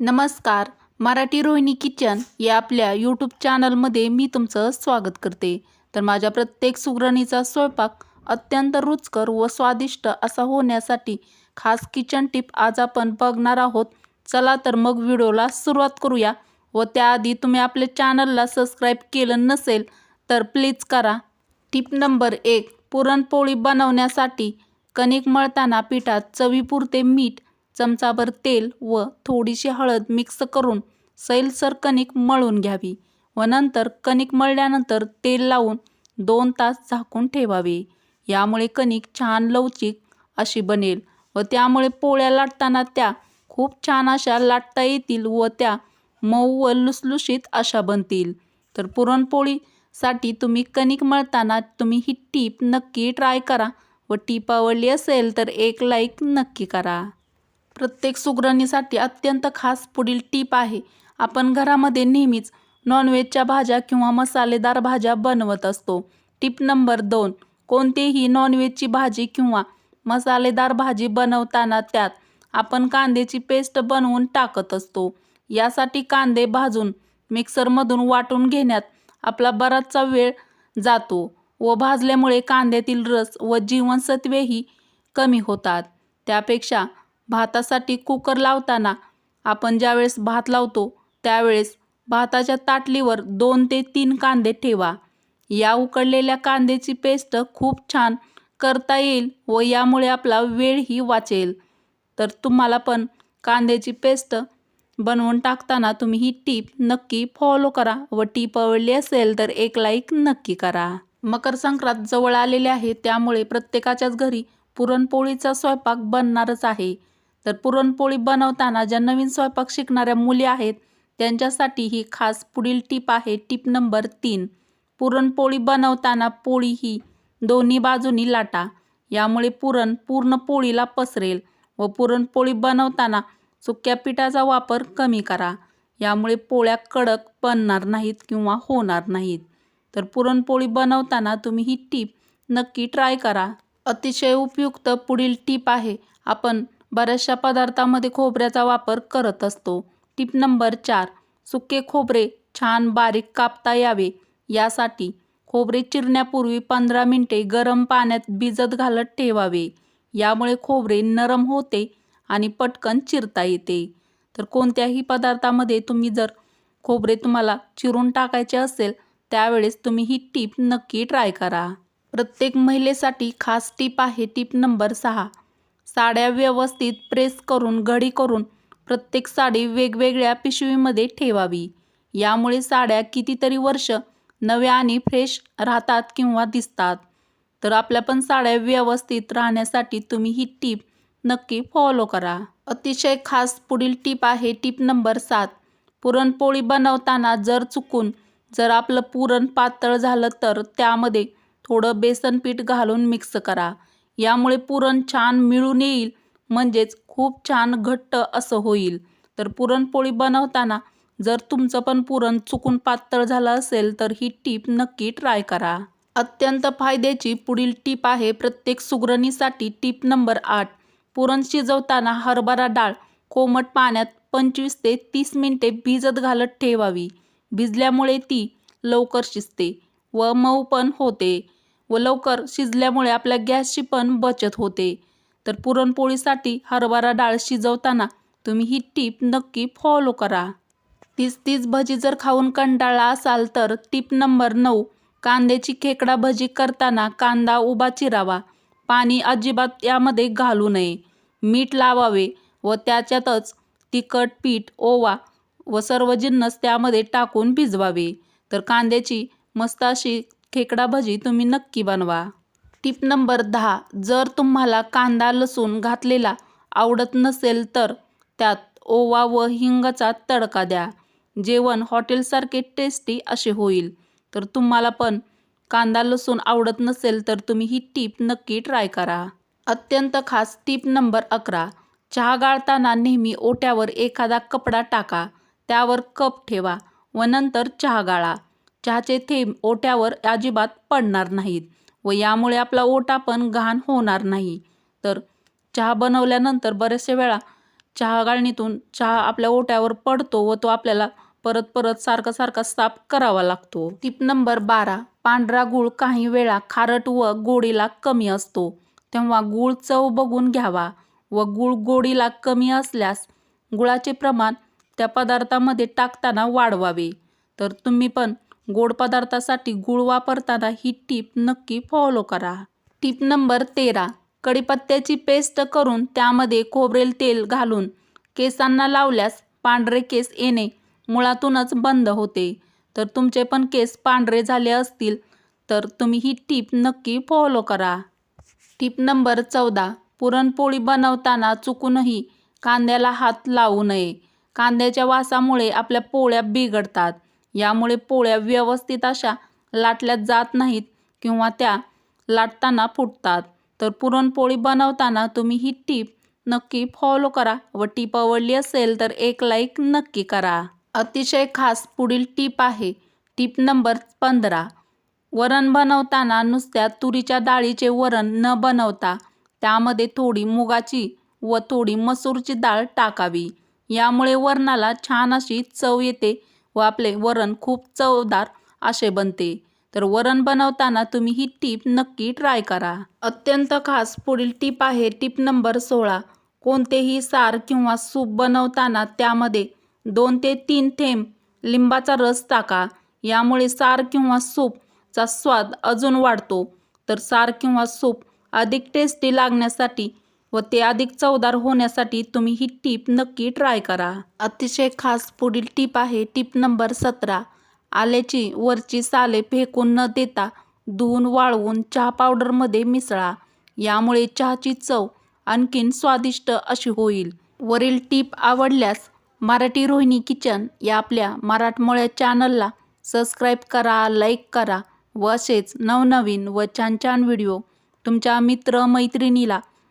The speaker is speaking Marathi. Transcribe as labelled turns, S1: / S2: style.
S1: नमस्कार. मराठी रोहिणी किचन या आपल्या यूट्यूब चॅनलमध्ये मी तुमचं स्वागत करते. तर माझ्या प्रत्येक सुगरणीचा स्वयंपाक अत्यंत रुचकर व स्वादिष्ट असा होण्यासाठी खास किचन टिप आज आपण बघणार आहोत. चला तर मग व्हिडिओला सुरुवात करूया व त्याआधी तुम्ही आपल्या चॅनलला सबस्क्राईब केलं नसेल तर प्लीज करा. टिप नंबर एक पुरणपोळी बनवण्यासाठी कणिक मळताना पिठात चवीपुरते मीठ चमचाभर तेल व थोडीशी हळद मिक्स करून सैलसर कणिक मळून घ्यावी व नंतर कणिक मळल्यानंतर तेल लावून दोन तास झाकून ठेवावे. यामुळे कणिक छान लवचिक अशी बनेल व त्यामुळे पोळ्या लाटताना त्या खूप छान अशा लाटता येतील व त्या मऊ व लुसलुशीत अशा बनतील. तर पुरणपोळीसाठी तुम्ही कणिक मळताना तुम्ही ही टीप नक्की ट्राय करा व टीप आवडली असेल तर एक लाईक नक्की करा. प्रत्येक सुगरणीसाठी अत्यंत खास पुढील टीप आहे. आपण घरामध्ये नेहमीच नॉनव्हेजच्या भाज्या किंवा मसालेदार भाज्या बनवत असतो. टीप नंबर दोन कोणतीही नॉनव्हेजची भाजी किंवा मसालेदार भाजी बनवताना त्यात आपण कांद्याची पेस्ट बनवून टाकत असतो. यासाठी कांदे भाजून मिक्सरमधून वाटून घेण्यात आपला बराचसा वेळ जातो व भाजल्यामुळे कांद्यातील रस व जीवनसत्वेही कमी होतात. त्यापेक्षा भातासाठी कुकर लावताना आपण ज्यावेळेस भात लावतो त्यावेळेस भाताच्या ताटलीवर दोन ते तीन कांदे ठेवा. या उकडलेल्या कांद्याची पेस्ट खूप छान करता येईल व यामुळे आपला वेळही वाचेल. तर तुम्हाला पण कांद्याची पेस्ट बनवून टाकताना तुम्ही ही टीप नक्की फॉलो करा व टीप आवडली असेल तर एक लाईक नक्की करा. मकर संक्रांत जवळ आलेले आहे त्यामुळे प्रत्येकाच्याच घरी पुरणपोळीचा स्वयंपाक बनणारच आहे. तर पुरणपोळी बनवताना ज्या नवीन स्वयंपाक शिकणाऱ्या मुली आहेत त्यांच्यासाठी ही खास पुढील टीप आहे. टीप नंबर तीन पुरणपोळी बनवताना पोळी ही दोन्ही बाजूनी लाटा. यामुळे पुरण पूर्ण पोळीला पसरेल व पुरणपोळी बनवताना सुक्या पिठाचा वापर कमी करा. यामुळे पोळ्या कडक बनणार नाहीत किंवा होणार नाहीत. तर पुरणपोळी बनवताना तुम्ही ही टीप नक्की ट्राय करा. अतिशय उपयुक्त पुढील टीप आहे. आपण बऱ्याचशा पदार्थामध्ये खोबऱ्याचा वापर करत असतो. टीप नंबर चार सुके खोबरे छान बारीक कापता यावे. यासाठी खोबरे चिरण्यापूर्वी पंधरा मिनटे गरम पाण्यात भिजत घालत ठेवावे. यामुळे खोबरे नरम होते आणि पटकन चिरता येते. तर कोणत्याही पदार्थामध्ये तुम्ही जर खोबरे तुम्हाला चिरून टाकायचे असेल त्यावेळेस तुम्ही ही टीप नक्की ट्राय करा. प्रत्येक महिलेसाठी खास टीप आहे टीप नंबर सहा. साड्या व्यवस्थित प्रेस करून घडी करून प्रत्येक साडी वेगवेगळ्या पिशवीमध्ये ठेवावी. यामुळे साड्या कितीतरी वर्ष नव्या आणि फ्रेश राहतात किंवा दिसतात. तर आपल्या पण साड्या व्यवस्थित राहण्यासाठी तुम्ही ही टीप नक्की फॉलो करा. अतिशय खास पुढील टीप आहे टीप नंबर सात. पुरणपोळी बनवताना जर चुकून जर आपलं पुरण पातळ झालं तर त्यामध्ये थोडं बेसन पीठ घालून मिक्स करा. यामुळे पुरण छान मिळून येईल. म्हणजेच खूप छान घट्ट असं होईल. तर पुरणपोळी बनवताना जर तुमचं पण पुरण चुकून पातळ झालं असेल तर ही टीप नक्की ट्राय करा. अत्यंत फायद्याची पुढील टीप आहे प्रत्येक सुगरणीसाठी टीप नंबर आठ. पुरण शिजवताना हरभरा डाळ कोमट पाण्यात पंचवीस ते तीस मिनिटे भिजत घालत ठेवावी. भिजल्यामुळे ती लवकर शिजते व मऊ पण होते. व लवकर शिजल्यामुळे आपल्या गॅसची पण बचत होते. तर पुरणपोळीसाठी हरभरा डाळ शिजवताना तुम्ही ही टीप नक्की फॉलो करा. तीच तीच भजी जर खाऊन कंटाळला असाल तर टीप नंबर नऊ कांद्याची खेकडा भजी करताना कांदा उभा चिरावा. पाणी अजिबात यामध्ये घालू नये. मीठ लावावे व त्याच्यातच तिखट पीठ ओवा व सर्व जिन्नस त्यामध्ये टाकून भिजवावे. तर कांद्याची मस्त अशी खेकडा भजी तुम्ही नक्की बनवा. टीप नंबर दहा जर तुम्हाला कांदा लसूण घातलेला आवडत नसेल तर त्यात ओवा व हिंगाचा तडका द्या. जेवण हॉटेलसारखे टेस्टी असे होईल. तर तुम्हाला पण कांदा लसूण आवडत नसेल तर तुम्ही ही टीप नक्की ट्राय करा. अत्यंत खास टीप नंबर अकरा चहा गाळताना नेहमी ओट्यावर एखादा कपडा टाका. त्यावर कप ठेवा व नंतर चहा गाळा. चहाचे थेंब ओट्यावर अजिबात पडणार नाहीत व यामुळे आपला ओटा पण घाण होणार नाही. तर चहा बनवल्यानंतर बऱ्याचशा वेळा चहा गाळणीतून चहा आपल्या ओट्यावर पडतो व तो आपल्याला परत परत सारखा सारखा साफ करावा लागतो. टिप नंबर बारा. पांढरा गूळ काही वेळा खारट व गोडीला कमी असतो. तेव्हा गूळ चव बघून घ्यावा व गूळ गोडीला कमी असल्यास गुळाचे प्रमाण त्या पदार्थामध्ये टाकताना वाढवावे. तर तुम्ही पण गोड पदार्थासाठी गूळ वापरताना ही टीप नक्की फॉलो करा. टीप नंबर तेरा. कढीपत्त्याची पेस्ट करून त्यामध्ये खोबरेल तेल घालून केसांना लावल्यास पांढरे केस येणे मुळातूनच बंद होते. तर तुमचे पण केस पांढरे झाले असतील तर तुम्ही ही टीप नक्की फॉलो करा. टीप नंबर चौदा. पुरणपोळी बनवताना चुकूनही कांद्याला हात लावू नये. कांद्याच्या वासामुळे आपल्या पोळ्या बिघडतात. यामुळे पोळ्या व्यवस्थित अशा लाटल्या जात नाहीत किंवा त्या लाटताना फुटतात. तर पुरणपोळी बनवताना तुम्ही ही टीप नक्की फॉलो करा व टीप आवडली असेल तर एक लाईक नक्की करा. अतिशय खास पुढील टीप आहे. टीप नंबर पंधरा. वरण बनवताना नुसत्या तुरीच्या डाळीचे वरण न बनवता त्यामध्ये थोडी मुगाची व थोडी मसूरची डाळ टाकावी. यामुळे वरणाला छान अशी चव येते व आपले वरण खूप चवदार असे बनते. तर वरण बनवताना तुम्ही ही टीप नक्की ट्राय करा. अत्यंत खास पुढील टीप आहे टीप नंबर सोळा. कोणतेही सार किंवा सूप बनवताना त्यामध्ये दोन ते तीन थेंब लिंबाचा रस टाका. यामुळे सार किंवा सूपचा स्वाद अजून वाढतो. तर सार किंवा सूप अधिक टेस्टी लागण्यासाठी व ते अधिक चवदार होण्यासाठी तुम्ही ही टीप नक्की ट्राय करा. अतिशय खास पुढील टीप आहे टीप नंबर सतरा. आल्याची वरची साले फेकून न देता धुवून वाळवून चहा पावडरमध्ये मिसळा. यामुळे चहाची चव आणखीन स्वादिष्ट अशी होईल. वरील टीप आवडल्यास मराठी रोहिणी किचन या आपल्या मराठमोळ्या चॅनलला सबस्क्राईब करा लाईक करा व असेच नवनवीन व छान छान व्हिडिओ तुमच्या मित्रमैत्रिणीला